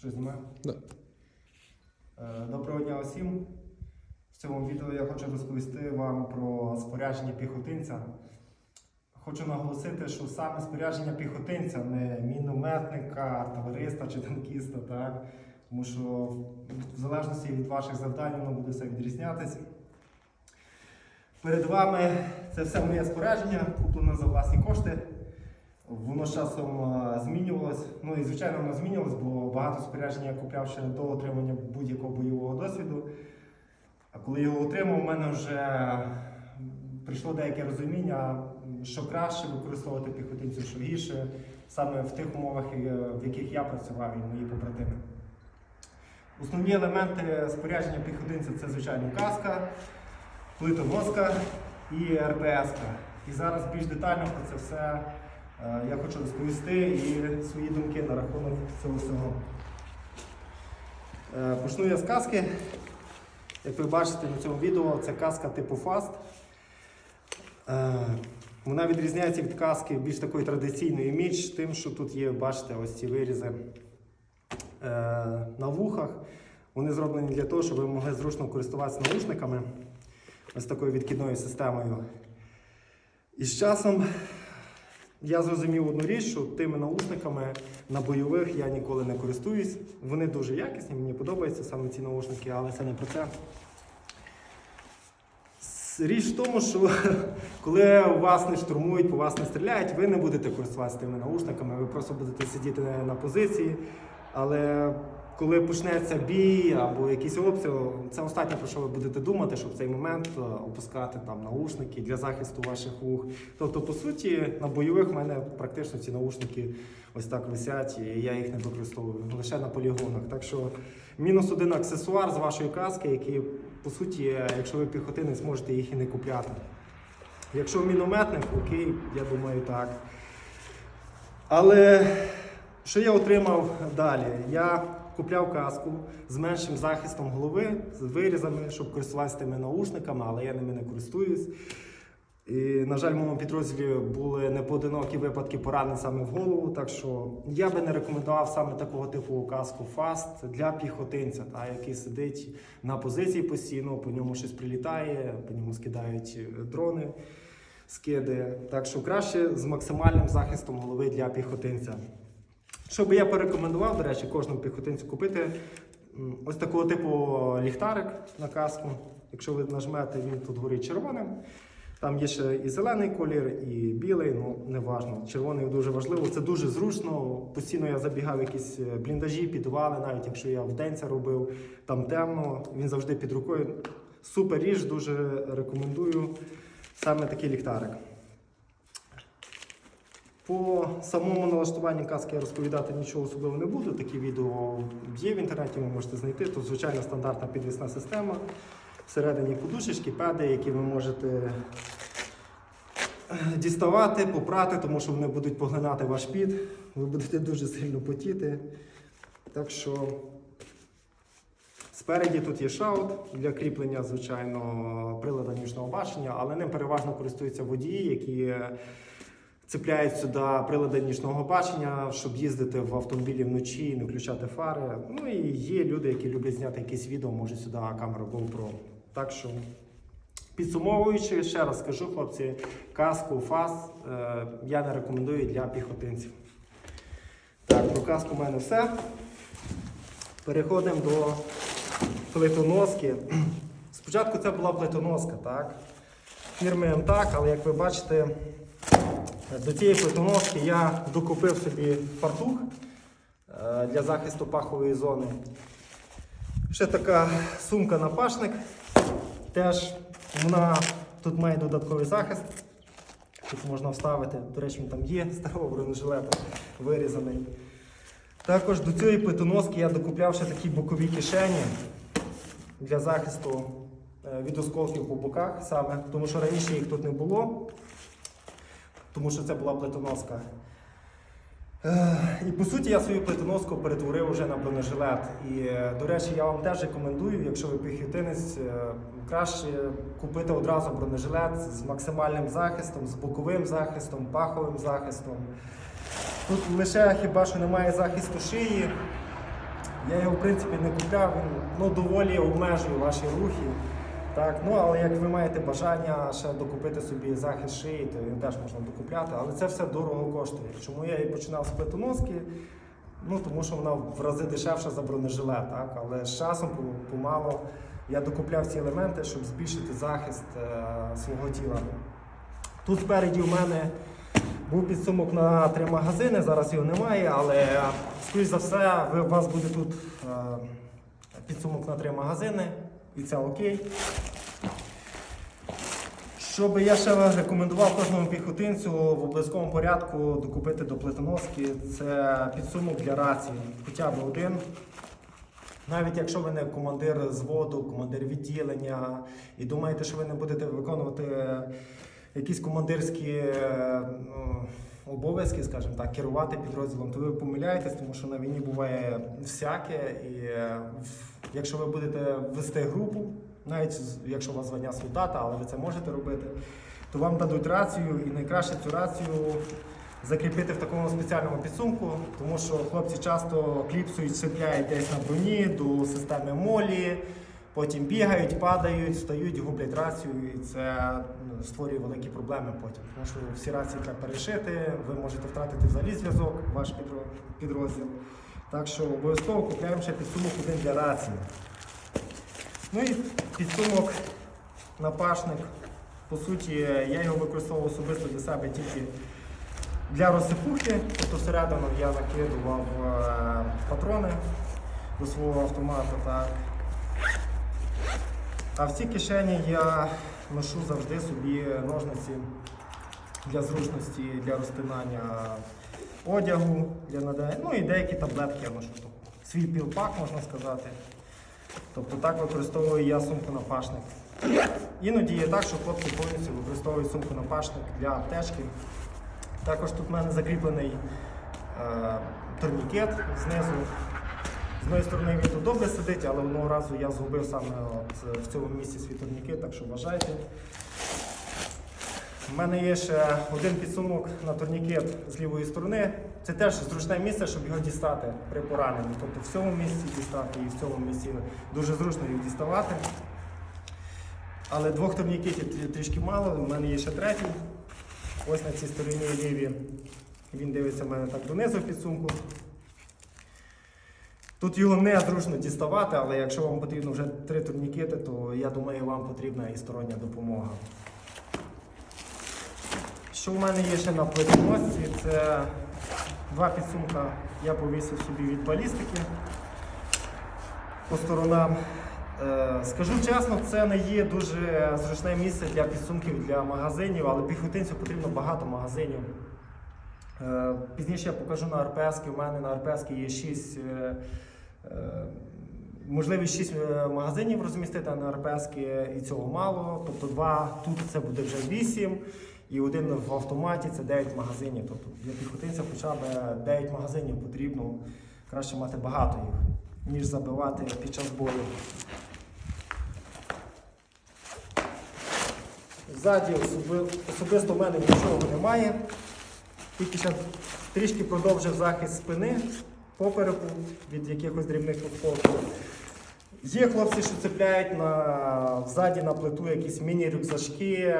Що знімаю? Да. Е, Доброго дня усім. В цьому відео я хочу розповісти вам про спорядження піхотинця. Хочу наголосити, що саме спорядження піхотинця, не мінометника, артилериста чи танкіста, так? тому що в залежності від ваших завдань воно буде все відрізнятися. Перед вами це все моє спорядження, куплене за власні кошти. Воно з часом е, змінювалось. Ну і звичайно воно змінювалось, бо багато спорядження я купляв ще до отримання будь-якого бойового досвіду. А коли його отримав, у мене вже прийшло деяке розуміння, що краще використовувати піхотинців, що гірше, саме в тих умовах, е, в яких я працював і мої побратими. Основні елементи спорядження піхотинця це, звичайно, каска, плитоноска і РПС. І зараз більш детально про це все я хочу розповісти і свої думки на рахунок цього всього. Е, Почну я з каски. Як ви бачите на цьому відео, це каска типу Fast. Е, Вона відрізняється від каски більш такої традиційної міч, тим, що тут є, бачите, ось ці вирізи е, на вухах. Вони зроблені для того, щоб ви могли зручно користуватися наушниками ось такою відкидною системою. І з часом я зрозумів одну річ, що тими наушниками на бойових я ніколи не користуюсь. Вони дуже якісні, мені подобаються саме ці наушники, але це не про це. Річ в тому, що коли вас не штурмують, по вас не стріляють, ви не будете користуватися тими наушниками, ви просто будете сидіти на- позиції. Але коли почнеться бій або якийсь обстріл, це останнє про що ви будете думати, щоб в цей момент е, опускати там наушники для захисту ваших вух. Тобто, по суті, на бойових в мене практично ці наушники ось так висять, і я їх не використовую лише на полігонах. Так що мінус один аксесуар з вашої каски, який, по суті, якщо ви піхотинець, можете їх і не купляти. Якщо мінометник, окей, я думаю, так. Але що я отримав далі? Я купляв каску з меншим захистом голови, з вирізами, щоб користуватися тими наушниками, але я ними не користуюсь. І, на жаль, в моєму підрозділі були непоодинокі випадки поранень саме в голову. Так що я би не рекомендував саме такого типу каску Fast для піхотинця, та, який сидить на позиції постійно, по ньому щось прилітає, по ньому скидають е, дрони, скиди. Так що краще з максимальним захистом голови для піхотинця. Що би я порекомендував, до речі, кожному піхотинцю купити ось такого типу ліхтарик на каску. Якщо ви нажмете, він тут горить червоним. Там є ще і зелений колір, і білий, ну неважно. Червоний дуже важливо. Це дуже зручно. Постійно я забігав якісь е, бліндажі, підвали, навіть якщо я вдень це робив, там темно, він завжди під рукою. Супер річ, дуже рекомендую саме такий ліхтарик. По самому налаштуванні каски я розповідати нічого особливо не буду. Такі відео є в інтернеті, ви можете знайти. Тут звичайно стандартна підвісна система. Всередині подушечки, педи, які ви можете е, діставати, попрати, тому що вони будуть поглинати ваш під. Ви будете дуже сильно потіти. Так що спереді тут є шаут для кріплення, звичайно, прилада нічного бачення, але ним переважно користуються водії, які е, цепляють сюди прилади нічного бачення, щоб їздити в автомобілі вночі і не включати фари. Ну і є люди, які люблять зняти якесь відео, можуть сюди камеру GoPro. Так що, підсумовуючи, ще раз скажу, хлопці, каску ФАС е, я не рекомендую для піхотинців. Так, про каску в мене все. Переходимо до плитоноски. Спочатку це була плитоноска, так? Фірми МТАК, але як ви бачите, до цієї плитоноски я докупив собі фартух е, для захисту пахової зони. Ще така сумка на пашник. Теж вона тут має додатковий захист. Тут можна вставити, до речі, він там є старого бронежилета вирізаний. Також до цієї плитоноски я докупляв ще такі бокові кишені для захисту е, від осколків по боках саме, тому що раніше їх тут не було, тому що це була плитоноска. Е, І по суті я свою плитоноску перетворив вже на бронежилет. І, е, до речі, я вам теж рекомендую, якщо ви піхотинець, е, краще купити одразу бронежилет з максимальним захистом, з боковим захистом, паховим захистом. Тут лише хіба що немає захисту шиї, Я його в принципі не купляв, він ну, доволі обмежує ваші рухи. Так, ну але як ви маєте бажання ще докупити собі захист шиї, то він теж можна докупляти, але це все дорого коштує. Чому я і починав з плитоноски? Ну тому що вона в рази дешевша за бронежилет, так? але з часом по- помало я докупляв ці елементи, щоб збільшити захист е, свого тіла. Тут спереді в мене був підсумок на три магазини, зараз його немає, але скоріш за все у вас буде тут е, підсумок на три магазини, і це окей. Що би я ще рекомендував кожному піхотинцю в обов'язковому порядку докупити до плитоноски, це підсумок для рації, хоча б один. Навіть якщо ви не командир зводу, командир відділення і думаєте, що ви не будете виконувати якісь командирські е, ну, обов'язки, скажімо так, керувати підрозділом, то ви помиляєтесь, тому що на війні буває всяке. І е, в- якщо ви будете вести групу, навіть якщо у вас звання солдата, але ви це можете робити, то вам дадуть рацію, і найкраще цю рацію закріпити в такому спеціальному підсумку, тому що хлопці часто кліпсують, сипляють десь на броні до системи молі, потім бігають, падають, встають, гублять рацію, і це ну, створює великі проблеми потім. Тому що всі рації треба перешити, ви можете втратити взагалі зв'язок, ваш підрозділ. Так що обов'язково купляємо ще підсумок один для рації. Ну і підсумок напашник. По суті, я його використовував особисто для себе тільки для розсипухи, тобто всередину я закидував е, патрони до свого автомата. Так. А в цій кишені я ношу завжди собі ножниці для зручності, для розтинання одягу, для надання. Ну і деякі таблетки я ношу. Тобто Свій пілпак, можна сказати. Тобто так використовую я сумку напашник. Іноді є так, що хлопці повністю використовують сумку напашник для аптечки. Також тут в мене закріплений е, турнікет знизу. З однієї сторони він тут добре сидить, але одного разу я згубив саме от, е, в цьому місці свій турнікет, так що вважайте. У мене є ще один підсумок на турнікет з лівої сторони. Це теж зручне місце, щоб його дістати при пораненні. Тобто в цьому місці дістати і в цьому місці дуже зручно їх діставати. Але двох турнікетів трішки мало, у мене є ще третій. Ось на цій стороні лівій. Він дивиться в мене так донизу в підсумку. Тут його не зручно діставати, але якщо вам потрібно вже три турнікети, то я думаю, вам потрібна і стороння допомога. Що в мене є ще на плитоносці, це два підсумка я повісив собі від балістики по сторонам. Е, Скажу чесно, це не є дуже зручне місце для підсумків для магазинів, але піхотинцю потрібно багато магазинів. Е, Пізніше я покажу на РПС. У мене на РПС є 6, можливість 6 магазинів розмістити а на РПС, і цього мало. Тобто два тут це буде вже 8, і один в автоматі це 9 магазинів. Тобто для піхотинця хоча б 9 магазинів потрібно краще мати багато їх, ніж забивати під час бою. Ззаді особи- особисто в мене нічого немає. Тільки ще трішки продовжив захист спини попереку від якихось дрібних осколків. Є хлопці, що цепляють на, ззаді на плиту якісь міні-рюкзачки.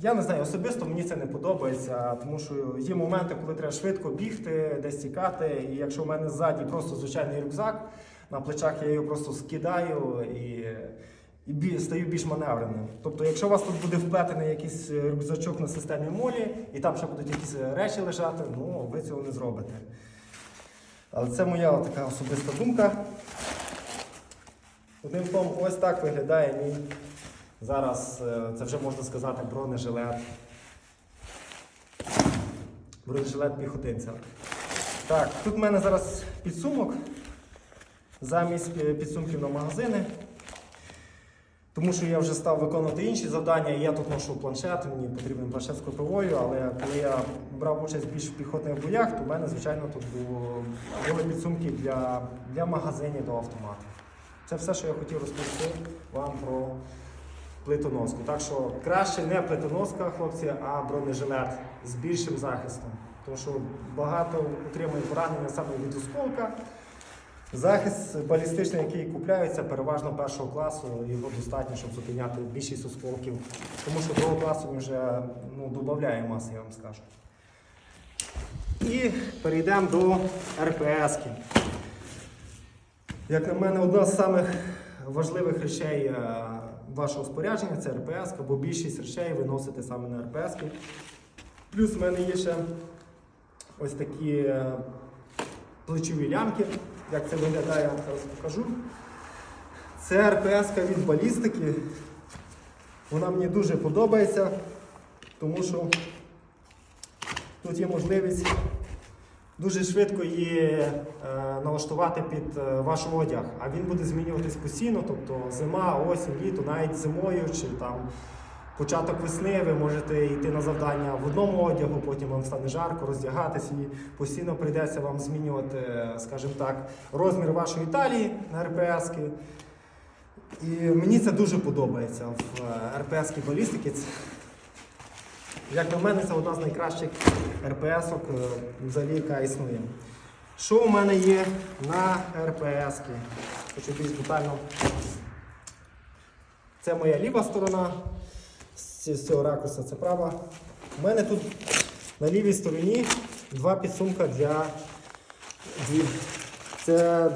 Я не знаю, особисто мені це не подобається, тому що є моменти, коли треба швидко бігти, десь тікати. І якщо в мене ззаді просто звичайний рюкзак, на плечах я його просто скидаю і, і бі- стаю більш маневреним. Тобто, якщо у вас тут буде вплетений якийсь рюкзачок на системі молі, і там ще будуть якісь речі лежати, ну ви цього не зробите. Але це моя така особиста думка. Одним словом, ось так виглядає мій зараз, е, це вже можна сказати, бронежилет. Бронежилет піхотинця. Так, тут в мене зараз підсумок замість е, підсумків на магазини. Тому що я вже став виконувати інші завдання, я тут ношу планшет, мені потрібен планшет з кропивою, але коли я брав участь більш в піхотних боях, то в мене, звичайно, тут були підсумки для, для магазинів до автомату. Це все, що я хотів розповісти вам про плитоноску. Так що краще не плитоноска, хлопці, а бронежилет з більшим захистом. Тому що багато отримує поранення саме від осколка. Захист балістичний, який купляється, переважно першого класу, його достатньо, щоб зупиняти більшість осколків. Тому що другого класу він вже ну, додає маси, я вам скажу. І перейдемо до РПС. Як на мене, одна з самих важливих речей е, вашого спорядження це РПС, бо більшість речей ви носите саме на РПС. Плюс в мене є ще ось такі е, плечові лямки. Як це виглядає, я вам зараз покажу. Це РПС від балістики. Вона мені дуже подобається, тому що тут є можливість дуже швидко її е, налаштувати під е, ваш одяг. А він буде змінюватись постійно, тобто зима, осінь, літо, навіть зимою чи там початок весни ви можете йти на завдання в одному одягу, потім вам стане жарко, роздягатись і постійно прийдеться вам змінювати, е, скажімо так, розмір вашої талії на РПС. -ки. І мені це дуже подобається в РПС балістики. Як на мене, це одна з найкращих РПС-ок, е, взагалі, яка існує. Що у мене є на РПС? -ки? Хочу більш детально. Це моя ліва сторона. З цього ракурсу це права. У мене тут на лівій стороні два підсумка для дві- це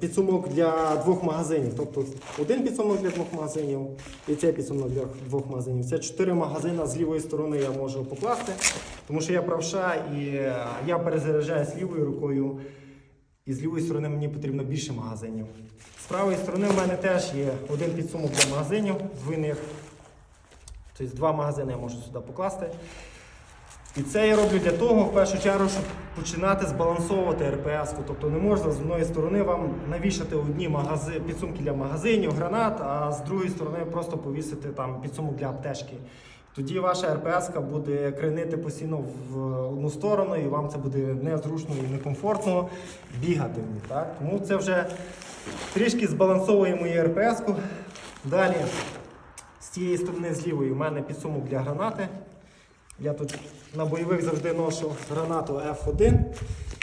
підсумок для двох магазинів. Тобто один підсумок для двох магазинів і цей підсумок для двох магазинів. Це чотири магазини з лівої сторони я можу покласти, тому що я правша і я перезаряджаюсь лівою рукою. І з лівої сторони мені потрібно більше магазинів. З правої сторони в мене теж є один підсумок для магазинів двойних. Тобто два магазини я можу сюди покласти. І це я роблю для того, в першу чергу, щоб починати збалансовувати РПС. -ку. Тобто не можна з одної сторони вам навішати одні магази... підсумки для магазинів, гранат, а з другої сторони просто повісити там підсумок для аптечки. Тоді ваша РПС буде кренити постійно в одну сторону, і вам це буде незручно і некомфортно бігати. Так? Тому це вже трішки збалансовує мою РПС. -ку. Далі, з цієї сторони, з лівої, у мене підсумок для гранати. Я тут на бойових завжди ношу гранату F1.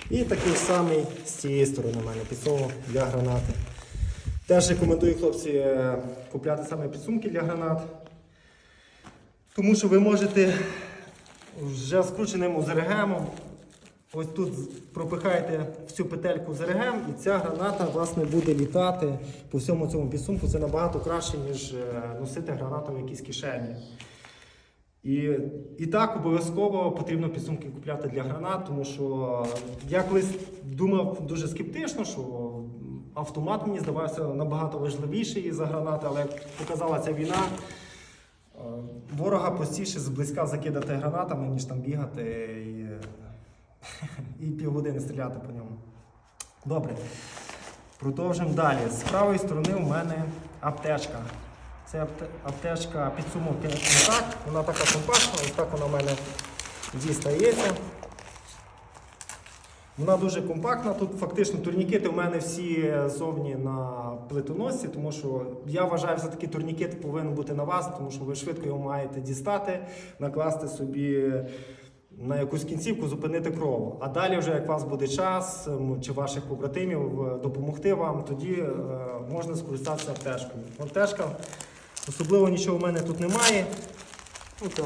І такий самий з цієї сторони у мене підсумок для гранати. Теж рекомендую хлопці е, купляти саме підсумки для гранат. Тому що ви можете вже скрученим ОЗРГМом, ось тут пропихаєте всю петельку ОЗРГМ і ця граната власне буде літати по всьому цьому підсумку. Це набагато краще, ніж е, носити гранату в якійсь кишені. І, і так обов'язково потрібно підсумки купляти для гранат, тому що я колись думав дуже скептично, що автомат мені здавався набагато важливіший за гранати, але як показала ця війна, е, ворога простіше зблизька закидати гранатами, ніж там бігати і, і півгодини стріляти по ньому. Добре. Продовжимо далі. З правої сторони у мене аптечка. Це аптечка підсумок так, вона така компактна, ось так вона в мене дістається. Вона дуже компактна. Тут фактично турнікети у мене всі зовні на плитоносці, тому що я вважаю, що такий турнікет повинен бути на вас, тому що ви швидко його маєте дістати, накласти собі на якусь кінцівку, зупинити кров. А далі, вже як у вас буде час чи ваших побратимів е, допомогти вам, тоді е, можна скористатися аптечкою. Аптечка, особливо нічого в мене тут немає. Ну, там,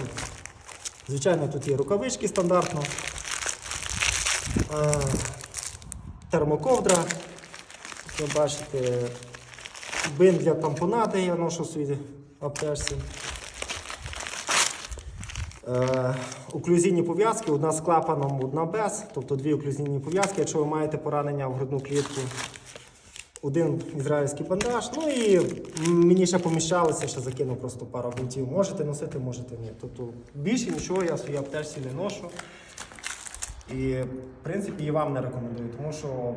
звичайно, тут є рукавички стандартно. Е, термоковдра. Ви бачите, бин для тампонати я ношу в своїй аптечці. Е, оклюзійні пов'язки, одна з клапаном, одна без, тобто дві оклюзійні пов'язки, якщо ви маєте поранення в грудну клітку. Один ізраїльський бандаж. Ну і мені ще поміщалося, ще закинув просто пару гвинтів. Можете носити, можете ні. Тобто більше нічого я в своїй аптечці не ношу. І в принципі і вам не рекомендую, тому що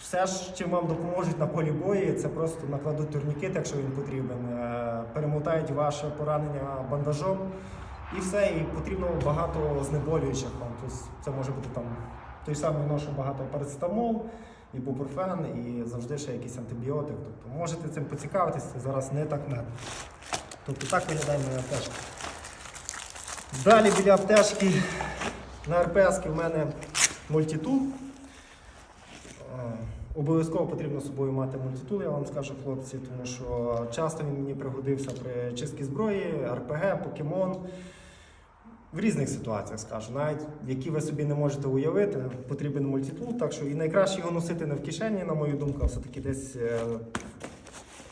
все чим вам допоможуть на полі бою, це просто накладуть турнікет, якщо він потрібен, е, перемотають ваше поранення бандажом. І все, і потрібно багато знеболюючих вам. Тобто це може бути там той самий ношу багато парацетамол, ібупрофен і завжди ще якийсь антибіотик. Тобто можете цим поцікавитися, це зараз не так надо. Тобто так виглядає моя аптечка. Далі біля аптечки на РПС в мене мультитул. Е, Обов'язково потрібно з собою мати мультитул, я вам скажу, хлопці, тому що часто він мені пригодився при чистці зброї, РПГ, покемон. В різних ситуаціях скажу, навіть які ви собі не можете уявити, потрібен мультитул. Так що і найкраще його носити не в кишені, на мою думку, а все-таки десь е,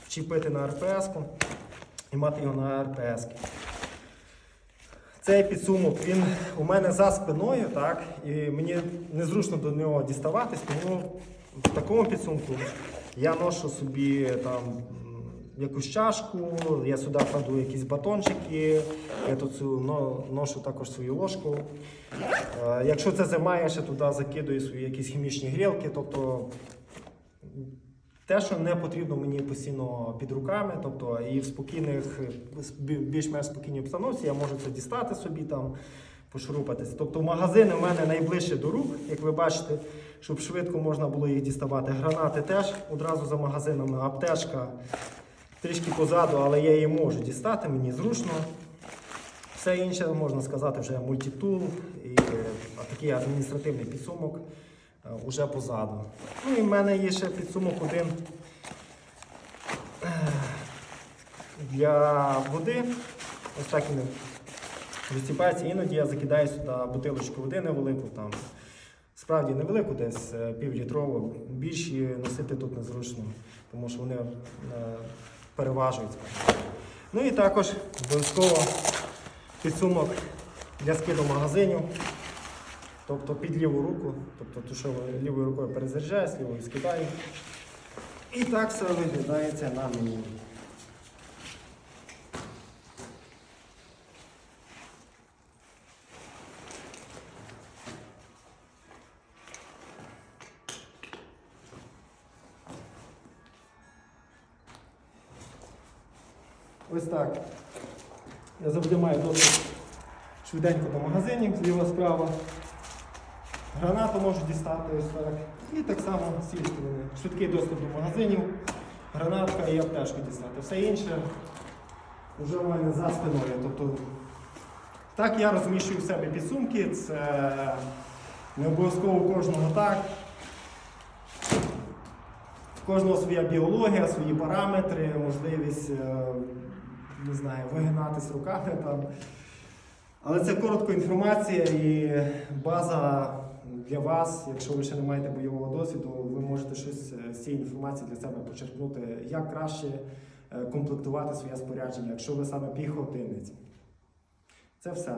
вчепити на РПС-ку і мати його на РПС. Цей підсумок він у мене за спиною, так, і мені незручно до нього діставатись, тому в такому підсумку я ношу собі там якусь чашку, я сюди кладу якісь батончики, я тут цю но- ношу також свою ложку. Е, Якщо це зима, ще туди закидую свої якісь хімічні грілки, тобто те, що не потрібно мені постійно під руками, тобто і в спокійних, більш-менш спокійній обстановці я можу це дістати собі там, пошурупатися. Тобто магазини в мене найближче до рук, як ви бачите, щоб швидко можна було їх діставати. Гранати теж одразу за магазинами, аптечка трішки позаду, але я її можу дістати, мені зручно. Все інше, можна сказати, вже мультитул і е, такий адміністративний підсумок е, уже позаду. Ну і в мене є ще підсумок один е, для води. Ось так він розсіпається. Іноді я закидаю сюди бутилочку води невелику, там, справді невелику, десь півлітрову. Більші носити тут незручно, тому що вони переважують. Ну і також обов'язково підсумок для скиду магазинів. Тобто під ліву руку, тобто ту, що лівою рукою перезаряджає, з лівою скидаю. І так все виглядається на мені. Так. Я завжди маю доступ швиденько до магазинів зліва справа. Гранату можу дістати ось так. І так само з. Швидкий доступ до магазинів, гранатка і аптечку дістати. Все інше вже в мене за спиною. Тобто, так я розміщую в себе підсумки. Це не обов'язково у кожного так. В кожного своя біологія, свої параметри, можливість е, не знаю, вигинатись руками там. Але це коротко інформація і база для вас. Якщо ви ще не маєте бойового досвіду, ви можете щось е, з цієї інформації для себе почерпнути, як краще е, комплектувати своє спорядження, якщо ви саме піхотинець. Це все.